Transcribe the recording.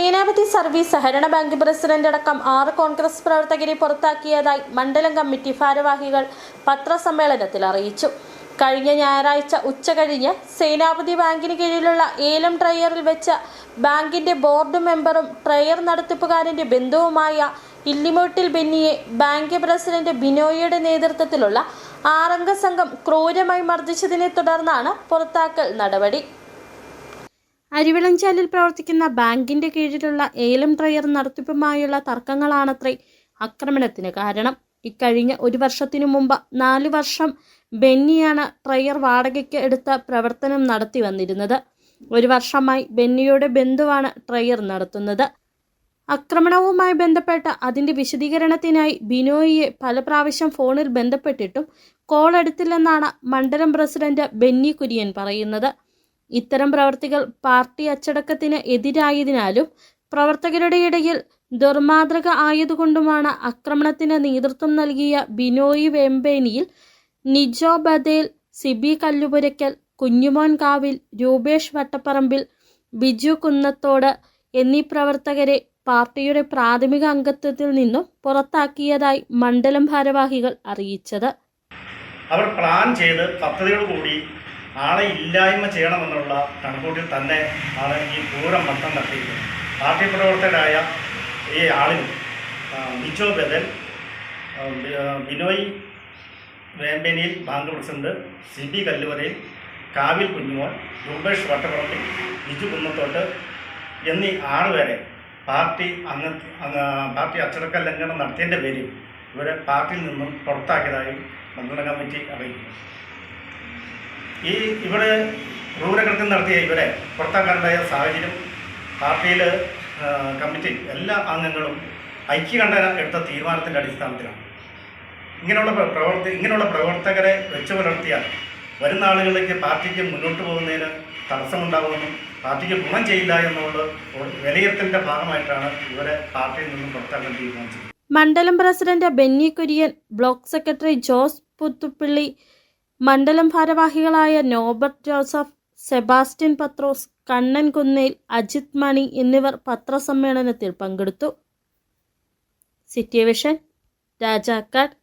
സേനാപതി service സഹകരണ bank president അടക്കം ആറ് കോൺഗ്രസ് പ്രവർത്തകരെ പുറത്താക്കിയതായി മണ്ഡലം കമ്മിറ്റി ഭാരവാഹികൾ പത്രസമ്മേളനത്തിൽ അറിയിച്ചു. കഴിഞ്ഞ ഞായറാഴ്ച ഉച്ച ഉച്ചകഴിഞ്ഞ് സേനാപതി ബാങ്കിന് കീഴിലുള്ള ഏലം ട്രയറിൽ വെച്ച ബാങ്കിന്റെ ബോർഡ് മെമ്പറും ട്രയർ നടത്തിപ്പുകാരന്റെ ബന്ധുവുമായ ഇല്ലിമോട്ടിൽ ബെന്നിയെ ബാങ്ക് പ്രസിഡന്റ് ബിനോയിയുടെ നേതൃത്വത്തിലുള്ള ആറംഗ സംഘം ക്രൂരമായി മർദ്ദിച്ചതിനെ തുടർന്നാണ് പുറത്താക്കൽ നടപടി. അരിവിളഞ്ചാലിൽ പ്രവർത്തിക്കുന്ന ബാങ്കിന്റെ കീഴിലുള്ള ഏലം ഡ്രയർ നടത്തിപ്പുമായുള്ള തർക്കങ്ങളാണത്രേ ആക്രമണത്തിന് കാരണം. ഇക്കഴിഞ്ഞ ഒരു വർഷത്തിനു മുമ്പ് നാല് വർഷം ബെന്നിയാണ് ട്രയർ വാടകയ്ക്ക് എടുത്ത പ്രവർത്തനം നടത്തി വന്നിരുന്നത്. ഒരു വർഷമായി ബെന്നിയുടെ ബന്ധുവാണ് ട്രയർ നടത്തുന്നത്. ആക്രമണവുമായി ബന്ധപ്പെട്ട അതിന്റെ വിശദീകരണത്തിനായി ബിനോയിയെ പല പ്രാവശ്യം ഫോണിൽ ബന്ധപ്പെട്ടിട്ടും കോൾ എടുത്തില്ലെന്നാണ് മണ്ഡലം പ്രസിഡന്റ് ബെന്നി കുര്യൻ പറയുന്നത്. ഇത്തരം പ്രവർത്തികൾ പാർട്ടി അച്ചടക്കത്തിന് എതിരായതിനാലും പ്രവർത്തകരുടെ ഇടയിൽ ദുർമാതൃക ആയതുകൊണ്ടുമാണ് ആക്രമണത്തിന് നേതൃത്വം നൽകിയ ബിനോയ് വെമ്പേനിയിൽ നിജോ ബദേൽ സിബി കല്ലുപുരയ്ക്കൽ കുഞ്ഞുമോൻ കാവിൽ രൂപേഷ് വട്ടപ്പറമ്പിൽ ബിജു കുന്നത്തോട് എന്നീ പ്രവർത്തകരെ പാർട്ടിയുടെ പ്രാഥമിക അംഗത്വത്തിൽ നിന്നും പുറത്താക്കിയതായി മണ്ഡലം ഭാരവാഹികൾ അറിയിച്ചത്. അവർ പ്ലാൻ ചെയ്ത് പദ്ധതികൾ കൂടി ആളെ ഇല്ലായ്മ ചെയ്യണമെന്നുള്ള കണക്കൂട്ടിൽ തന്നെ ആണ് ഈ ക്രൂരം മട്ടം നടത്തിയിരിക്കുന്നത്. പാർട്ടി പ്രവർത്തകരായ ഈ ആളിന് ബിജോ ബദൽ ബിനോയ് വേമ്പേനിയിൽ ബാങ്ക് പ്രസിഡന്റ് സി ബി കല്ലുവരയിൽ കാവിൽ കുഞ്ഞുമോൻ രൂപേഷ് വട്ടപ്പുറത്തിൽ ബിജു കുന്നത്തോട്ട് എന്നീ ആറുപേരെ പാർട്ടി അംഗ- പാർട്ടി അച്ചടക്ക ലംഘനം നടത്തിയതിന്റെ പേരിൽ ഇവരെ പാർട്ടിയിൽ നിന്നും പുറത്താക്കിയതായി മണ്ഡല കമ്മിറ്റി അറിയിക്കുന്നു. ഈ ഇവിടെ ക്രൂരകൃത്യം നടത്തിയ ഇവരെ പുറത്താക്കാനുണ്ടായ സാഹചര്യം പാർട്ടിയിൽ കമ്മിറ്റി എല്ലാ അംഗങ്ങളും ഐക്യകണ്ഠന എടുത്ത തീരുമാനത്തിന്റെ അടിസ്ഥാനത്തിലാണ്. ഇങ്ങനെയുള്ള പ്ര- പ്രവർത്തി ഇങ്ങനെയുള്ള പ്രവർത്തകരെ വെച്ച് പുലർത്തിയാൽ വരുന്ന ആളുകളിലേക്ക് പാർട്ടിക്ക് മുന്നോട്ട് പോകുന്നതിന് തടസ്സമുണ്ടാകുമെന്നും പാർട്ടിക്ക് ഗുണം ചെയ്യില്ല എന്നുള്ള വിലയിരുത്തലിന്റെ ഭാഗമായിട്ടാണ് ഇവരെ പാർട്ടിയിൽ നിന്നും പുറത്താക്കാൻ തീരുമാനിച്ചത്. മണ്ഡലം president Benny Kurian block secretary Jose Puthuppilly മണ്ഡലം ഭാരവാഹികളായ നോബർട്ട് ജോസഫ് സെബാസ്റ്റ്യൻ പത്രോസ് കണ്ണൻ കുന്നേൽ അജിത് മണി എന്നിവർ പത്രസമ്മേളനത്തിൽ പങ്കെടുത്തു. City vision Rajakkad.